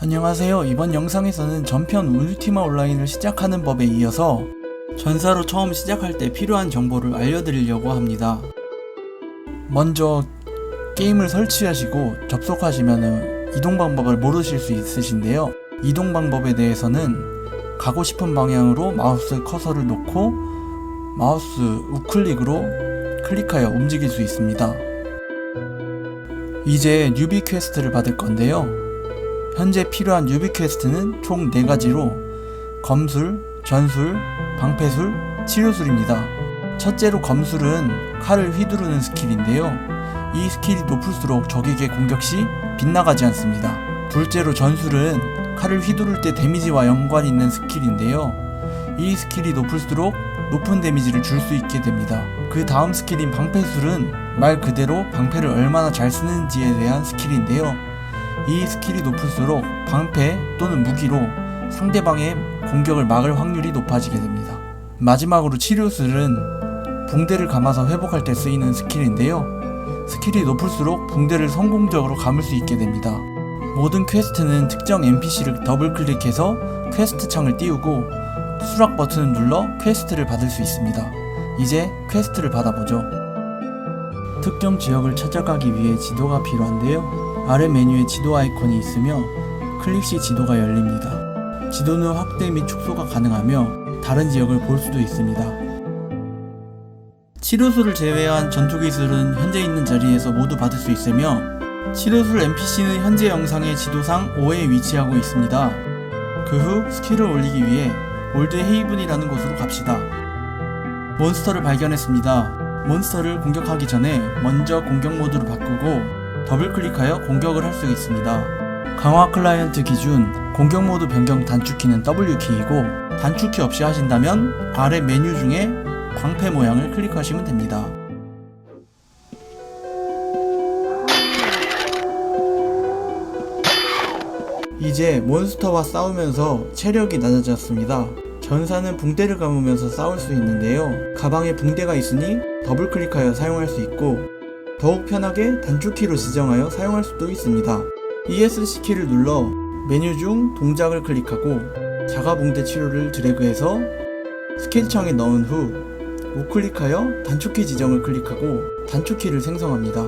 안녕하세요. 이번 영상에서는 전편 울티마 온라인을 시작하는 법에 이어서 전사로 처음 시작할 때 필요한 정보를 알려드리려고 합니다. 먼저 게임을 설치하시고 접속하시면 이동 방법을 모르실 수 있으신데요. 이동 방법에 대해서는 가고 싶은 방향으로 마우스 커서를 놓고 마우스 우클릭으로 클릭하여 움직일 수 있습니다. 이제 뉴비 퀘스트를 받을 건데요. 현재 필요한 뉴비 퀘스트는 총 4가지로 검술, 전술, 방패술, 치료술입니다. 첫째로 검술은 칼을 휘두르는 스킬인데요. 이 스킬이 높을수록 적에게 공격 시 빗나가지 않습니다. 둘째로 전술은 칼을 휘두를 때 데미지와 연관이 있는 스킬인데요. 이 스킬이 높을수록 높은 데미지를 줄 수 있게 됩니다. 그 다음 스킬인 방패술은 말 그대로 방패를 얼마나 잘 쓰는지에 대한 스킬인데요. 이 스킬이 높을수록 방패 또는 무기로 상대방의 공격을 막을 확률이 높아지게 됩니다. 마지막으로 치료술은 붕대를 감아서 회복할 때 쓰이는 스킬인데요. 스킬이 높을수록 붕대를 성공적으로 감을 수 있게 됩니다. 모든 퀘스트는 특정 NPC를 더블 클릭해서 퀘스트 창을 띄우고 수락 버튼을 눌러 퀘스트를 받을 수 있습니다. 이제 퀘스트를 받아보죠. 특정 지역을 찾아가기 위해 지도가 필요한데요. 아래 메뉴에 지도 아이콘이 있으며 클릭 시 지도가 열립니다. 지도는 확대 및 축소가 가능하며 다른 지역을 볼 수도 있습니다. 치료술을 제외한 전투 기술은 현재 있는 자리에서 모두 받을 수 있으며 치료술 NPC는 현재 영상의 지도상 5에 위치하고 있습니다. 그 후 스킬을 올리기 위해 올드 헤이븐이라는 곳으로 갑시다. 몬스터를 발견했습니다. 몬스터를 공격하기 전에 먼저 공격 모드로 바꾸고 더블 클릭하여 공격을 할 수 있습니다. 강화 클라이언트 기준 공격 모드 변경 단축키는 W키이고 단축키 없이 하신다면 아래 메뉴 중에 광패 모양을 클릭하시면 됩니다. 이제 몬스터와 싸우면서 체력이 낮아졌습니다. 전사는 붕대를 감으면서 싸울 수 있는데요. 가방에 붕대가 있으니 더블 클릭하여 사용할 수 있고 더욱 편하게 단축키로 지정하여 사용할 수도 있습니다. ESC 키를 눌러 메뉴 중 동작을 클릭하고 자가 붕대 치료를 드래그해서 스킬 창에 넣은 후 우클릭하여 단축키 지정을 클릭하고 단축키를 생성합니다.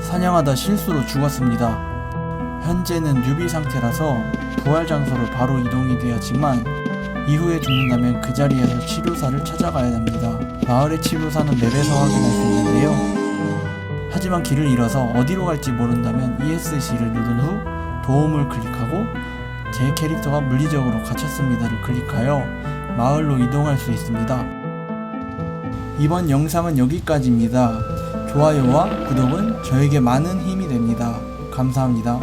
사냥하다 실수로 죽었습니다. 현재는 뉴비 상태라서 부활 장소로 바로 이동이 되었지만 이후에 죽는다면 그 자리에서 치료사를 찾아가야 합니다. 마을의 치료사는 맵에서 확인할 수 있는데요. 하지만 길을 잃어서 어디로 갈지 모른다면 ESC를 누른 후 도움을 클릭하고 제 캐릭터가 물리적으로 갇혔습니다를 클릭하여 마을로 이동할 수 있습니다. 이번 영상은 여기까지입니다. 좋아요와 구독은 저에게 많은 힘이 됩니다. 감사합니다.